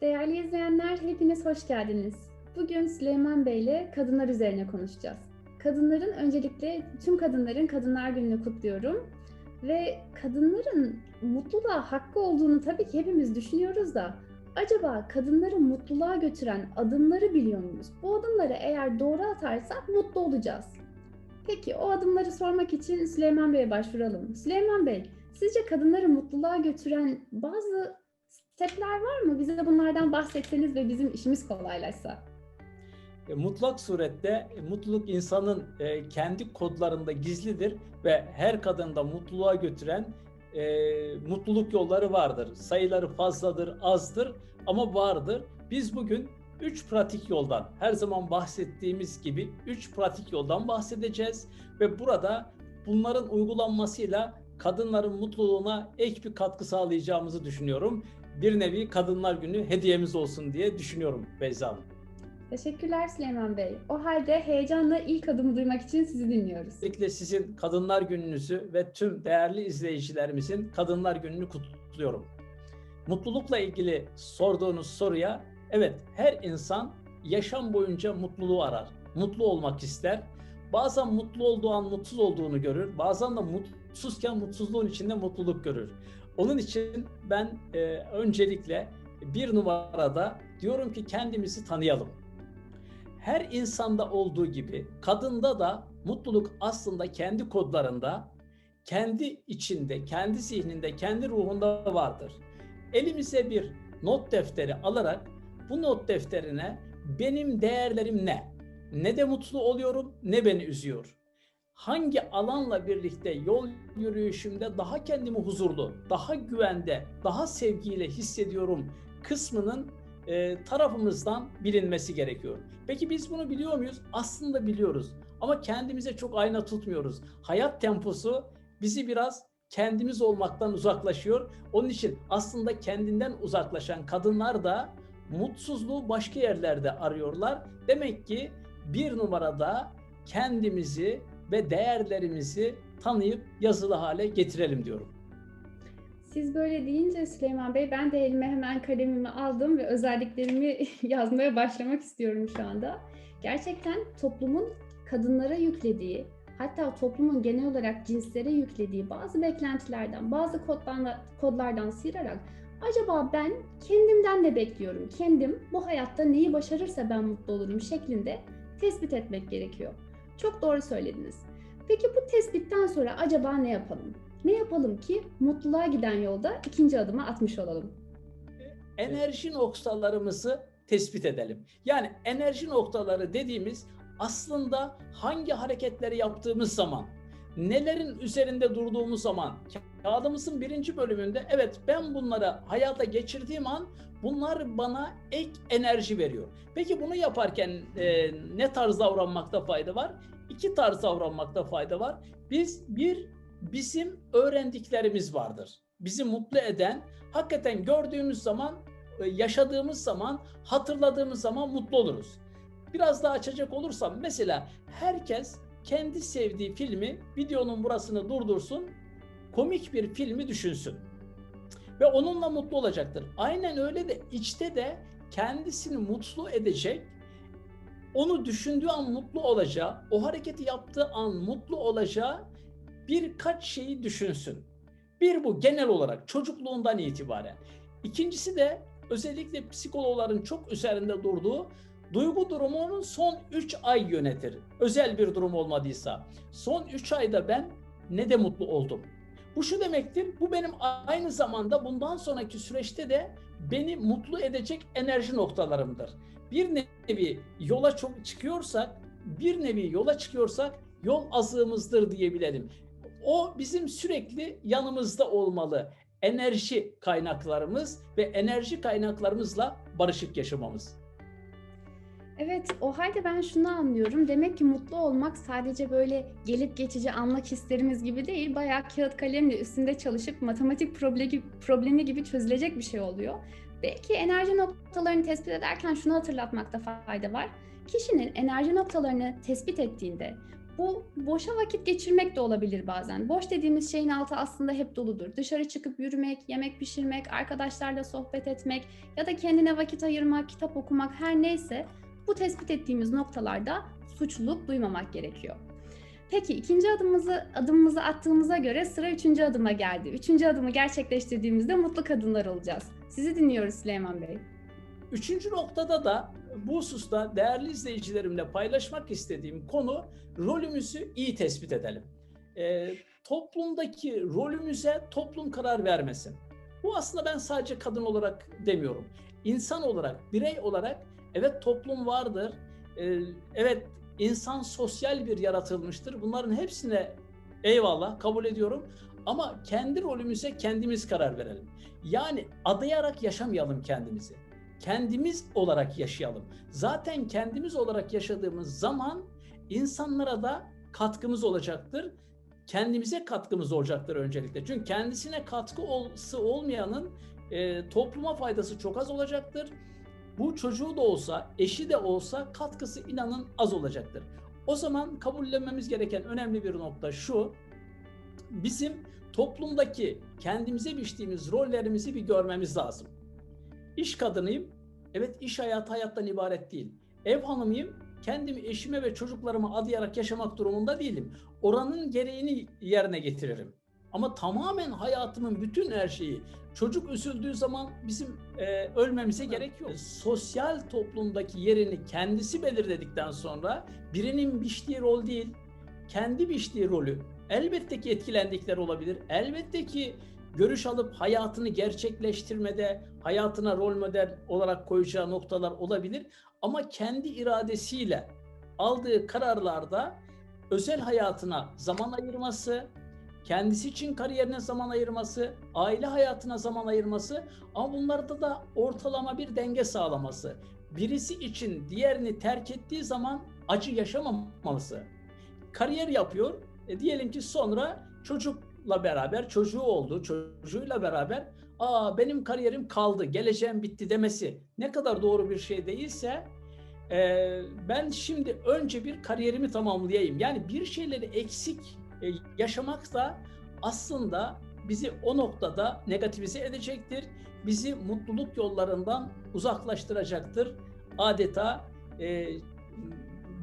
Değerli izleyenler, hepiniz hoş geldiniz. Bugün Süleyman Bey ile kadınlar üzerine konuşacağız. Kadınların öncelikle tüm kadınların Kadınlar Günü'nü kutluyorum. Ve kadınların mutluluğa hakkı olduğunu tabii ki hepimiz düşünüyoruz da acaba kadınları mutluluğa götüren adımları biliyor muyuz? Bu adımları eğer doğru atarsak mutlu olacağız. Peki o adımları sormak için Süleyman Bey'e başvuralım. Süleyman Bey, sizce kadınları mutluluğa götüren bazı stepler var mı? Bize bunlardan bahsetseniz ve bizim işimiz kolaylaşsa. E, mutlak surette e, mutluluk insanın e, kendi kodlarında gizlidir ve her kadında mutluluğa götüren mutluluk yolları vardır. Sayıları fazladır, azdır ama vardır. Biz bugün üç pratik yoldan, her zaman bahsettiğimiz gibi üç pratik yoldan bahsedeceğiz ve burada bunların uygulanmasıyla kadınların mutluluğuna ek bir katkı sağlayacağımızı düşünüyorum. Bir nevi Kadınlar Günü hediyemiz olsun diye düşünüyorum Beyza Hanım. Teşekkürler Süleyman Bey. O halde heyecanla ilk adımı duymak için sizi dinliyoruz. Özellikle sizin Kadınlar Gününüzü ve tüm değerli izleyicilerimizin Kadınlar Günü'nü kutluyorum. Mutlulukla ilgili sorduğunuz soruya evet her insan yaşam boyunca mutluluğu arar. Mutlu olmak ister. Bazen mutlu olduğu an mutsuz olduğunu görür. Bazen de mutsuzken mutsuzluğun içinde mutluluk görür. Onun için ben e, öncelikle bir numarada diyorum ki kendimizi tanıyalım. Her insanda olduğu gibi kadında da mutluluk aslında kendi kodlarında, kendi içinde, kendi zihninde, kendi ruhunda vardır. Elimize bir not defteri alarak bu not defterine benim değerlerim ne? Ne de mutlu oluyorum, ne beni üzüyor hangi alanla birlikte yol yürüyüşümde daha kendimi huzurlu, daha güvende, daha sevgiyle hissediyorum kısmının e, tarafımızdan bilinmesi gerekiyor. Peki biz bunu biliyor muyuz? Aslında biliyoruz ama kendimize çok ayna tutmuyoruz. Hayat temposu bizi biraz kendimiz olmaktan uzaklaşıyor. Onun için aslında kendinden uzaklaşan kadınlar da mutsuzluğu başka yerlerde arıyorlar. Demek ki bir numarada kendimizi ve değerlerimizi tanıyıp yazılı hale getirelim diyorum. Siz böyle deyince Süleyman Bey ben de elime hemen kalemimi aldım ve özelliklerimi yazmaya başlamak istiyorum şu anda. Gerçekten toplumun kadınlara yüklediği, hatta toplumun genel olarak cinslere yüklediği bazı beklentilerden, bazı kodlardan, kodlardan acaba ben kendimden ne bekliyorum? Kendim bu hayatta neyi başarırsa ben mutlu olurum şeklinde tespit etmek gerekiyor. Çok doğru söylediniz. Peki bu tespitten sonra acaba ne yapalım? Ne yapalım ki mutluluğa giden yolda ikinci adımı atmış olalım? Enerji noktalarımızı tespit edelim. Yani enerji noktaları dediğimiz aslında hangi hareketleri yaptığımız zaman, nelerin üzerinde durduğumuz zaman, kağıdımızın birinci bölümünde evet ben bunları hayata geçirdiğim an bunlar bana ek enerji veriyor. Peki bunu yaparken e, ne tarz davranmakta fayda var? İki tarz davranmakta fayda var. Biz bir bizim öğrendiklerimiz vardır. Bizi mutlu eden, hakikaten gördüğümüz zaman, e, yaşadığımız zaman, hatırladığımız zaman mutlu oluruz. Biraz daha açacak olursam mesela herkes kendi sevdiği filmi videonun burasını durdursun, komik bir filmi düşünsün. Ve onunla mutlu olacaktır. Aynen öyle de içte de kendisini mutlu edecek, onu düşündüğü an mutlu olacağı, o hareketi yaptığı an mutlu olacağı birkaç şeyi düşünsün. Bir bu genel olarak çocukluğundan itibaren. İkincisi de özellikle psikologların çok üzerinde durduğu duygu durumunun son 3 ay yönetir. Özel bir durum olmadıysa. Son 3 ayda ben ne de mutlu oldum. Bu şu demektir, bu benim aynı zamanda bundan sonraki süreçte de beni mutlu edecek enerji noktalarımdır. Bir nevi yola çıkıyorsak, bir nevi yola çıkıyorsak yol azığımızdır diyebilirim. O bizim sürekli yanımızda olmalı. Enerji kaynaklarımız ve enerji kaynaklarımızla barışık yaşamamız. Evet, o halde ben şunu anlıyorum. Demek ki mutlu olmak sadece böyle gelip geçici anlık hislerimiz gibi değil, bayağı kağıt kalemle üstünde çalışıp matematik problemi, problemi gibi çözülecek bir şey oluyor. Belki enerji noktalarını tespit ederken şunu hatırlatmakta fayda var. Kişinin enerji noktalarını tespit ettiğinde Bu boşa vakit geçirmek de olabilir bazen. Boş dediğimiz şeyin altı aslında hep doludur. Dışarı çıkıp yürümek, yemek pişirmek, arkadaşlarla sohbet etmek ya da kendine vakit ayırmak, kitap okumak her neyse bu tespit ettiğimiz noktalarda suçluluk duymamak gerekiyor. Peki ikinci adımımızı adımımızı attığımıza göre sıra üçüncü adıma geldi. Üçüncü adımı gerçekleştirdiğimizde mutlu kadınlar olacağız. Sizi dinliyoruz Süleyman Bey. Üçüncü noktada da bu hususta değerli izleyicilerimle paylaşmak istediğim konu rolümüzü iyi tespit edelim. Ee, toplumdaki rolümüze toplum karar vermesin. Bu aslında ben sadece kadın olarak demiyorum. İnsan olarak, birey olarak evet toplum vardır. Ee, evet insan sosyal bir yaratılmıştır. Bunların hepsine eyvallah kabul ediyorum. Ama kendi rolümüze kendimiz karar verelim. Yani adayarak yaşamayalım kendimizi kendimiz olarak yaşayalım. Zaten kendimiz olarak yaşadığımız zaman insanlara da katkımız olacaktır. Kendimize katkımız olacaktır öncelikle. Çünkü kendisine katkısı olmayanın e, topluma faydası çok az olacaktır. Bu çocuğu da olsa, eşi de olsa katkısı inanın az olacaktır. O zaman kabullenmemiz gereken önemli bir nokta şu. Bizim toplumdaki kendimize biçtiğimiz rollerimizi bir görmemiz lazım. İş kadınıyım. Evet iş hayatı hayattan ibaret değil. Ev hanımıyım. Kendimi eşime ve çocuklarıma adayarak yaşamak durumunda değilim. Oranın gereğini yerine getiririm. Ama tamamen hayatımın bütün her şeyi çocuk üzüldüğü zaman bizim e, ölmemize gerek yok. Sosyal toplumdaki yerini kendisi belirledikten sonra birinin biçtiği rol değil, kendi biçtiği rolü elbette ki etkilendikler olabilir. Elbette ki görüş alıp hayatını gerçekleştirmede, hayatına rol model olarak koyacağı noktalar olabilir. Ama kendi iradesiyle aldığı kararlarda özel hayatına zaman ayırması, kendisi için kariyerine zaman ayırması, aile hayatına zaman ayırması ama bunlarda da ortalama bir denge sağlaması. Birisi için diğerini terk ettiği zaman acı yaşamaması. Kariyer yapıyor, e diyelim ki sonra çocukla beraber, çocuğu oldu, çocuğuyla beraber aa benim kariyerim kaldı, geleceğim bitti demesi ne kadar doğru bir şey değilse e, ben şimdi önce bir kariyerimi tamamlayayım. Yani bir şeyleri eksik e, yaşamak da aslında bizi o noktada negativize edecektir. Bizi mutluluk yollarından uzaklaştıracaktır. Adeta e,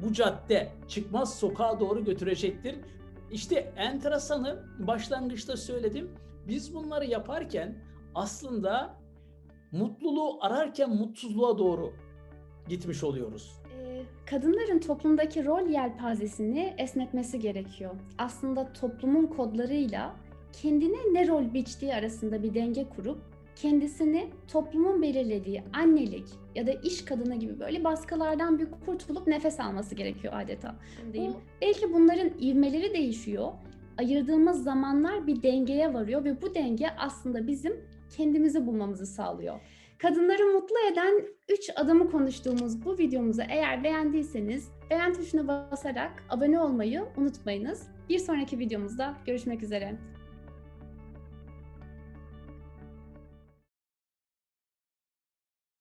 bu cadde çıkmaz sokağa doğru götürecektir. İşte enteresanı başlangıçta söyledim. Biz bunları yaparken aslında mutluluğu ararken mutsuzluğa doğru gitmiş oluyoruz. Ee, Kadınların toplumdaki rol yelpazesini esnetmesi gerekiyor. Aslında toplumun kodlarıyla kendine ne rol biçtiği arasında bir denge kurup kendisini toplumun belirlediği annelik ya da iş kadını gibi böyle baskılardan bir kurtulup nefes alması gerekiyor adeta. Diyeyim. Belki bunların ivmeleri değişiyor. Ayırdığımız zamanlar bir dengeye varıyor ve bu denge aslında bizim kendimizi bulmamızı sağlıyor. Kadınları mutlu eden 3 adımı konuştuğumuz bu videomuzu eğer beğendiyseniz beğen tuşuna basarak abone olmayı unutmayınız. Bir sonraki videomuzda görüşmek üzere.